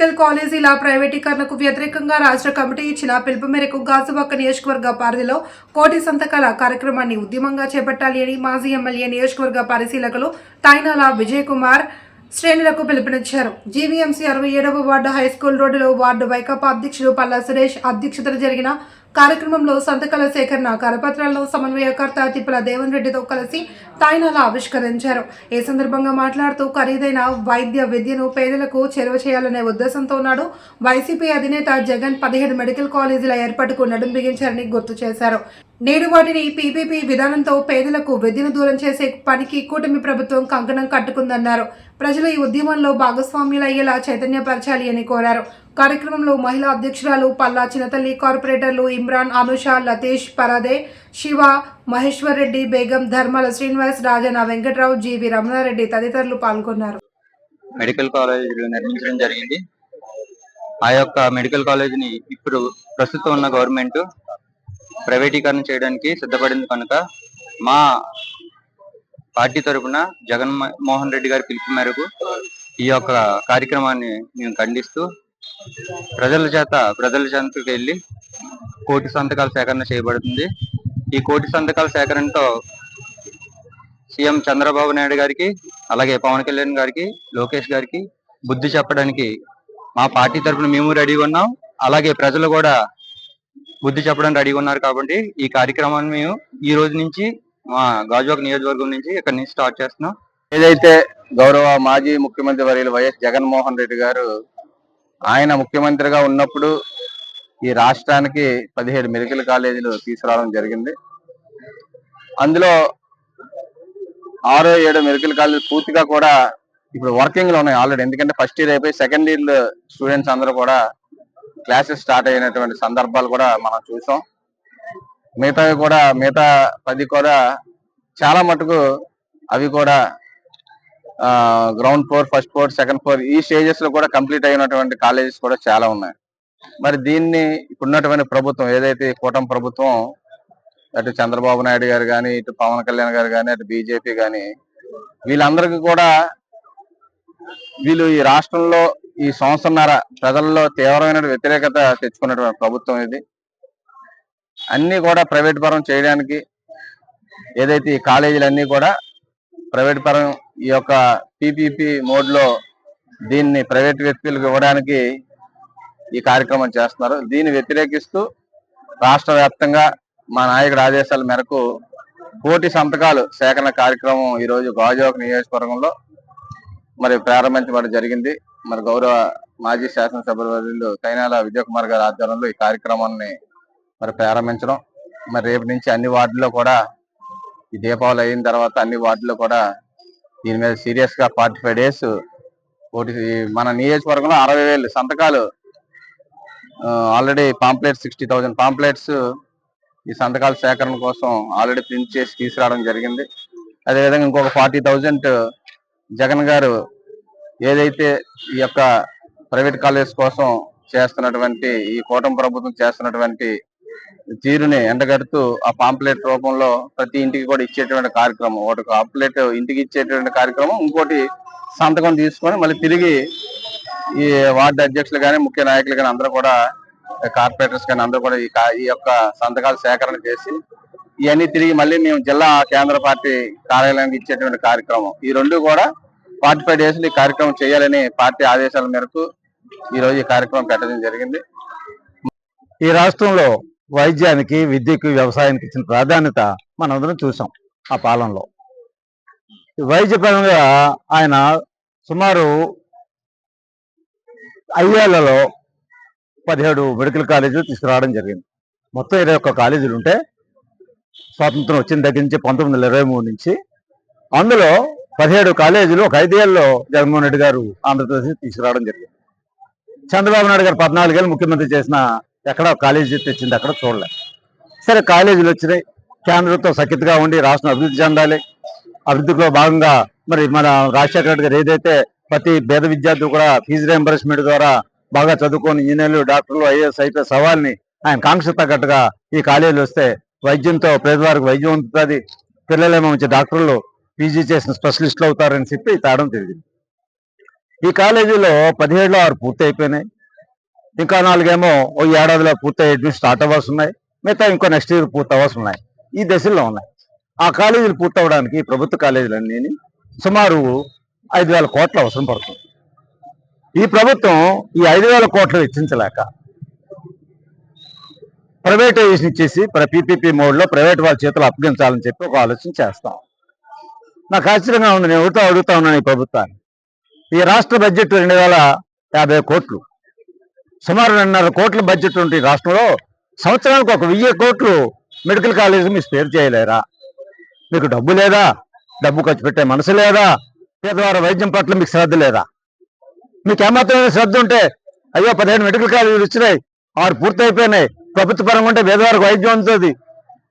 Medical కాలేజీల ప్రైవేటీకరణకు వ్యతిరేకంగా రాష్ట్ర కమిటీ ఇచ్చిన పిలుపు మేరకు గాజువాక నియోజకవర్గ పరిధిలో కోటి సంతకాల కార్యక్రమాన్ని ఉద్యమంగా చేపట్టాలి అని మాజీ ఎమ్మెల్యే నియోజకవర్గ పరిశీలకులు తైనాల విజయ్ కుమార్ శ్రేణులకు పిలుపునిచ్చారు. జీవీఎంసీ అరవై ఏడవ వార్డు హై స్కూల్ రోడ్డులో వార్డు వైకాపా అధ్యక్షుడు పల్లా సురేష్ అధ్యక్షతన జరిగిన కార్యక్రమంలో సంతకాల సేకరణ కరపత్రాలను సమన్వయకర్త తిప్పల దేవన్ రెడ్డితో కలిసి తాయినాల ఆవిష్కరించారు. ఈ సందర్భంగా మాట్లాడుతూ ఖరీదైన వైద్య విద్యను పేదలకు చేరువ చేయాలనే ఉద్దేశంతో ఉన్నాడు వైసీపీ అధినేత జగన్ పదిహేడు మెడికల్ కాలేజీల ఏర్పాటుకు నడుం బిగించారని గుర్తు చేశారు. నేడు వాటిని పీపీపీ విధానంతో పేదలకు విద్యను దూరం చేసే పనికి కూటమి ప్రభుత్వం కంకణం కట్టుకుందన్నారు. ప్రజలు ఈ ఉద్యమంలో భాగస్వామ్యులయ్యేలా చైతన్యపరచాలి అని కోరారు. కార్యక్రమంలో మహిళా అధ్యక్షురాలు పల్లా చిన్నతల్లి కార్పొరేటర్లు ఇమ్రాన్ అనుష లతీష్ పరాదే శివ మహేశ్వర్ రెడ్డి బేగం ధర్మల శ్రీనివాస్ రాజన వెంకట్రావు జీవి రమణారెడ్డి తదితరులు పాల్గొన్నారు. మెడికల్ కాలేజీలు నిర్మించడం జరిగింది. ఆ యొక్క మెడికల్ కాలేజీని ఇప్పుడు ప్రస్తుతం ఉన్న గవర్నమెంట్ ప్రైవేటీకరణ చేయడానికి సిద్ధపడింది కనుక మా పార్టీ తరపున జగన్ మోహన్ రెడ్డి గారి పిలుపు మేరకు ఈ యొక్క కార్యక్రమాన్ని మేము ఖండిస్తూ ప్రజల చేత ప్రజల చెంతకు వెళ్ళి కోటి సంతకాల సేకరణ చేయబడుతుంది. ఈ కోటి సంతకాల సేకరణతో సీఎం చంద్రబాబు నాయుడు గారికి అలాగే పవన్ కళ్యాణ్ గారికి లోకేష్ గారికి బుద్ధి చెప్పడానికి మా పార్టీ తరఫున మేము రెడీగా ఉన్నాం. అలాగే ప్రజలు కూడా బుద్ధి చెప్పడానికి రెడీగా ఉన్నారు కాబట్టి ఈ కార్యక్రమాన్ని మేము ఈ రోజు నుంచి మా గాజువాక నియోజకవర్గం నుంచి ఇక్కడ నుంచి స్టార్ట్ చేస్తున్నాం. ఏదైతే గౌరవ మాజీ ముఖ్యమంత్రి వర్యులు వైఎస్ జగన్మోహన్ రెడ్డి గారు ఆయన ముఖ్యమంత్రిగా ఉన్నప్పుడు ఈ రాష్ట్రానికి పదిహేడు మెడికల్ కాలేజీలు తీసుకురావడం జరిగింది. అందులో ఆరో ఏడో మెడికల్ కాలేజీలు పూర్తిగా కూడా ఇప్పుడు వర్కింగ్లో ఉన్నాయి ఆల్రెడీ. ఎందుకంటే ఫస్ట్ ఇయర్ అయిపోయి సెకండ్ ఇయర్ స్టూడెంట్స్ అందరూ కూడా క్లాసెస్ స్టార్ట్ అయినటువంటి సందర్భాలు కూడా మనం చూసాం. మిగతావి కూడా మిగతా పది కూడా చాలా మటుకు అవి కూడా ground floor first floor second floor ఈ స్టేజెస్లో కూడా కంప్లీట్ అయినటువంటి కాలేజెస్ కూడా చాలా ఉన్నాయి. మరి దీన్ని ఇప్పుడున్నటువంటి ప్రభుత్వం ఏదైతే కూటమి ప్రభుత్వం అటు చంద్రబాబు నాయుడు గారు కానీ ఇటు పవన్ కళ్యాణ్ గారు కానీ అటు బీజేపీ కానీ వీళ్ళందరికీ కూడా వీళ్ళు ఈ రాష్ట్రంలో ఈ సంవత్సరంన్నర ప్రజల్లో తీవ్రమైన వ్యతిరేకత తెచ్చుకున్నటువంటి ప్రభుత్వం ఇది. అన్ని కూడా ప్రైవేట్ పరం చేయడానికి ఏదైతే ఈ కాలేజీలన్నీ కూడా ప్రైవేట్ పరం ఈ యొక్క పిపిపి మోడ్లో దీన్ని ప్రైవేట్ వ్యక్తులకు ఇవ్వడానికి ఈ కార్యక్రమం చేస్తున్నారు. దీన్ని వ్యతిరేకిస్తూ రాష్ట్ర వ్యాప్తంగా మా నాయకుడి ఆదేశాల మేరకు కోటి సంతకాలు సేకరణ కార్యక్రమం ఈరోజు రోజు గాజువాక నియోజకవర్గంలో మరి ప్రారంభించబడడం జరిగింది. మరి గౌరవ మాజీ శాసనసభ్యులు కైనాల విజయకుమార్ గారి ఆధ్వర్యంలో ఈ కార్యక్రమాన్ని మరి ప్రారంభించడం. మరి రేపు నుంచి అన్ని వార్డుల్లో కూడా ఈ దీపావళి అయిన తర్వాత అన్ని వార్డుల్లో కూడా దీని మీద సీరియస్గా ఫార్టీ ఫైవ్ డేస్ ఒకటి మన నియోజకవర్గంలో అరవై వేలు సంతకాలు already pamphlets sixty thousand pamphlets ఈ సంతకాల సేకరణ కోసం ఆల్రెడీ ప్రింట్ చేసి తీసుకురావడం జరిగింది. అదేవిధంగా ఇంకొక ఫార్టీ థౌజండ్ జగన్ గారు ఏదైతే ఈ యొక్క ప్రైవేట్ కాలేజ్ కోసం చేస్తున్నటువంటి ఈ కూటమి ప్రభుత్వం చేస్తున్నటువంటి తీరుని ఎండగడుతూ ఆ పాంప్లెట్ రూపంలో ప్రతి ఇంటికి కూడా ఇచ్చేటువంటి కార్యక్రమం. ఒకటి పాంప్లెట్ ఇంటికి ఇచ్చేటువంటి కార్యక్రమం ఇంకోటి సంతకం తీసుకొని మళ్ళీ తిరిగి ఈ వార్డు అధ్యక్షులు కానీ ముఖ్య నాయకులు కానీ అందరూ కూడా కార్పొరేటర్స్ కానీ అందరూ కూడా ఈ ఈ యొక్క సంతకాలు సేకరణ చేసి ఇవన్నీ తిరిగి మళ్ళీ మేము జిల్లా కేంద్ర పార్టీ కార్యాలయానికి ఇచ్చేటువంటి కార్యక్రమం. ఈ రెండు కూడా ఫార్టీ ఫైవ్ డేస్ ఈ కార్యక్రమం చేయాలని పార్టీ ఆదేశాల మేరకు ఈ రోజు ఈ కార్యక్రమం పెట్టడం జరిగింది. ఈ రాష్ట్రంలో వైద్యానికి విద్యకు వ్యవసాయానికి ఇచ్చిన ప్రాధాన్యత మనందరం చూసాం ఆ పాలనలో. వైద్యపరంగా ఆయన సుమారు ఐదేళ్ళలో పదిహేడు మెడికల్ కాలేజీలు తీసుకురావడం జరిగింది. మొత్తం ఇరవై ఒక్క కాలేజీలు ఉంటే స్వాతంత్రం వచ్చిన దగ్గర నుంచి పంతొమ్మిది వందల ఇరవై మూడు నుంచి అందులో పదిహేడు కాలేజీలు ఒక ఐదేళ్ళలో జగన్మోహన్ రెడ్డి గారు ఆంధ్రప్రదేశ్ తీసుకురావడం జరిగింది. చంద్రబాబు నాయుడు గారు పద్నాలుగేళ్ళు ముఖ్యమంత్రి చేసిన ఎక్కడ కాలేజీ తెచ్చింది అక్కడ చూడలే. సరే కాలేజీలు వచ్చినాయి. కేంద్రంతో సఖ్యతగా ఉండి రాష్ట్రం అభివృద్ధి చెందాలి. అభివృద్ధిలో భాగంగా మరి మన రాజశేఖర రెడ్డి గారు ఏదైతే ప్రతి పేద విద్యార్థి కూడా ఫీజు రియంబర్స్మెంట్ ద్వారా బాగా చదువుకొని ఇంజనీర్లు డాక్టర్లు ఐఏఎస్ ఐపీఎస్ సవాల్ని ఆయన కాంక్ష తగ్గట్టుగా ఈ కాలేజీలు వస్తే వైద్యంతో పేదవారికి వైద్యం అందుతుంది పిల్లలేమో మంచి డాక్టర్లు పీజీ చేసిన స్పెషలిస్టులు అవుతారని చెప్పి తేడం జరిగింది ఈ కాలేజీలో పదిహేడులో ఆరు పూర్తి అయిపోయినాయి ఇంకా నాలుగేమో ఓ ఏడాదిలో పూర్తి అడ్మిషన్ స్టార్ట్ అవ్వాల్సి ఉన్నాయి మిగతా ఇంకో నెక్స్ట్ ఇయర్ పూర్తి అవ్వాల్సి ఉన్నాయి ఈ దశల్లో ఉన్నాయి. ఆ కాలేజీలు పూర్తవడానికి ప్రభుత్వ కాలేజీలన్నీ సుమారు ఐదు వేల కోట్ల అవసరం పడుతుంది. ఈ ప్రభుత్వం ఈ ఐదు వేల కోట్లు వెచ్చించలేక ప్రైవేటైజేషన్ ఇచ్చేసి పీపీపీ మోడ్లో ప్రైవేట్ వాళ్ళ చేతులు అప్పగించాలని చెప్పి ఒక ఆలోచన చేస్తాం. నాకు ఆశ్చర్యంగా ఉంది. నేను ఒకటో అడుగుతా ఉన్నాను ఈ ప్రభుత్వాన్ని. ఈ రాష్ట్ర బడ్జెట్ రెండు వేల యాభై కోట్లు. సుమారు రెండున్నర కోట్ల బడ్జెట్ ఉంటే ఈ రాష్ట్రంలో సంవత్సరానికి ఒక వెయ్యి కోట్లు మెడికల్ కాలేజ్ మీరు స్పేర్ చేయలేరా? మీకు డబ్బు లేదా? డబ్బు ఖర్చు పెట్టే మనసు లేదా? పేదవారి వైద్యం పట్ల మీకు శ్రద్ధ లేదా? మీకు ఏమాత్రమైన శ్రద్ధ ఉంటే అయ్యో పదిహేను మెడికల్ కాలేజీలు వచ్చినాయి ఆరు పూర్తి అయిపోయినాయి ప్రభుత్వ పరంగా ఉంటే పేదవారికి వైద్యం అందుతుంది.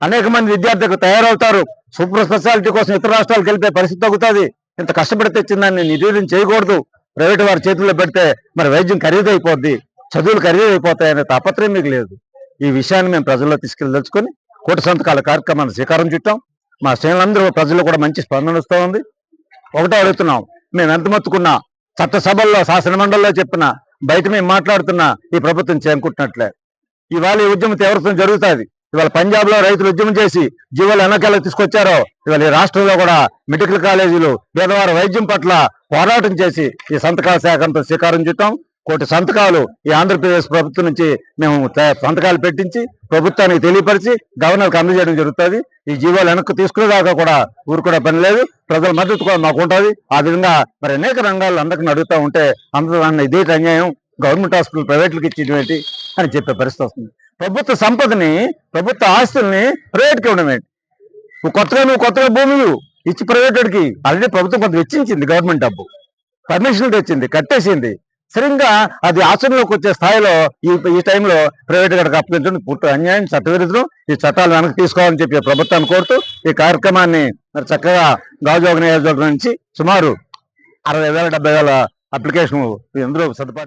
అనేక మంది విద్యార్థులకు తయారవుతారు. సూపర్ స్పెషాలిటీ కోసం ఇతర రాష్ట్రాలకు వెళ్ళిపోయే పరిస్థితి తగ్గుతుంది. ఇంత కష్టపడి తెచ్చిందాన్ని నిర్వీర్యం చేయకూడదు. ప్రైవేటు వారి చేతుల్లో పెడితే మరి వైద్యం ఖరీదు అయిపోద్ది. చదువులు ఖరీదు అయిపోతాయనే తాపత్రయం మీకు లేదు. ఈ విషయాన్ని మేము ప్రజల్లో తీసుకెళ్ళదలుచుకొని కోట సంతకాల కార్యక్రమాన్ని శ్రీకారం చుట్టాం. మా శ్రేణులందరూ ప్రజల్లో కూడా మంచి స్పందన వస్తూ ఉంది. ఒకటో అడుగుతున్నాం. మేము ఎంత మొత్తుకున్నా చట్టసభల్లో శాసనమండలిలో చెప్పిన బయట మేము మాట్లాడుతున్నా ఈ ప్రభుత్వం చేరుకుంటున్నట్లే ఇవాళ ఈ ఉద్యమ తీవ్రతం జరుగుతుంది. ఇవాళ పంజాబ్లో రైతులు ఉద్యమం చేసి జీవోలు వెనకాలకు తీసుకొచ్చారో ఇవాళ ఈ రాష్ట్రంలో కూడా మెడికల్ కాలేజీలు పేదవారి వైద్యం పట్ల పోరాటం చేసి ఈ సంతకాల సేకరణతో శ్రీకారం చుట్టాం. కోటి సంతకాలు ఈ ఆంధ్రప్రదేశ్ ప్రభుత్వం నుంచి మేము సంతకాలు పెట్టించి ప్రభుత్వానికి తెలియపరిచి గవర్నర్కి అందజేయడం జరుగుతుంది. ఈ జీవోలు వెనక్కి తీసుకునేదాకా కూడా ఊరుకునే పని లేదు. ప్రజల మద్దతు కూడా మాకు ఉంటుంది ఆ విధంగా మరి అనేక రంగాల్లో అందరికీ అడుగుతూ ఉంటే అందరూ అన్న ఇదే అన్యాయం. గవర్నమెంట్ హాస్పిటల్ ప్రైవేట్లకు ఇచ్చేటువంటి అని చెప్పే పరిస్థితి వస్తుంది. ప్రభుత్వ సంపదని ప్రభుత్వ ఆస్తుల్ని ప్రైవేట్కి ఇవ్వడం ఏంటి? నువ్వు కొత్తగా నువ్వు కొత్తగా భూములు ఇచ్చి ప్రైవేట్కి ఆల్రెడీ ప్రభుత్వం కొంత వెచ్చించింది గవర్నమెంట్ డబ్బు. పర్మిషన్లు తెచ్చింది కట్టేసింది. సరిగ్గా అది ఆచరణలోకి వచ్చే స్థాయిలో ఈ ఈ టైంలో ప్రైవేట్ గడకు అప్పగించడం పూర్తి అన్యాయం చట్టవిరుద్ధం. ఈ చట్టాలు వెనక్కి తీసుకోవాలని చెప్పి ప్రభుత్వాన్ని కోరుతూ ఈ కార్యక్రమాన్ని మరి చక్కగా గాజు నియోజకవర్గం నుంచి సుమారు అరవై వేల డెబ్బై వేల అప్లికేషన్ అందరూ సదుపాటు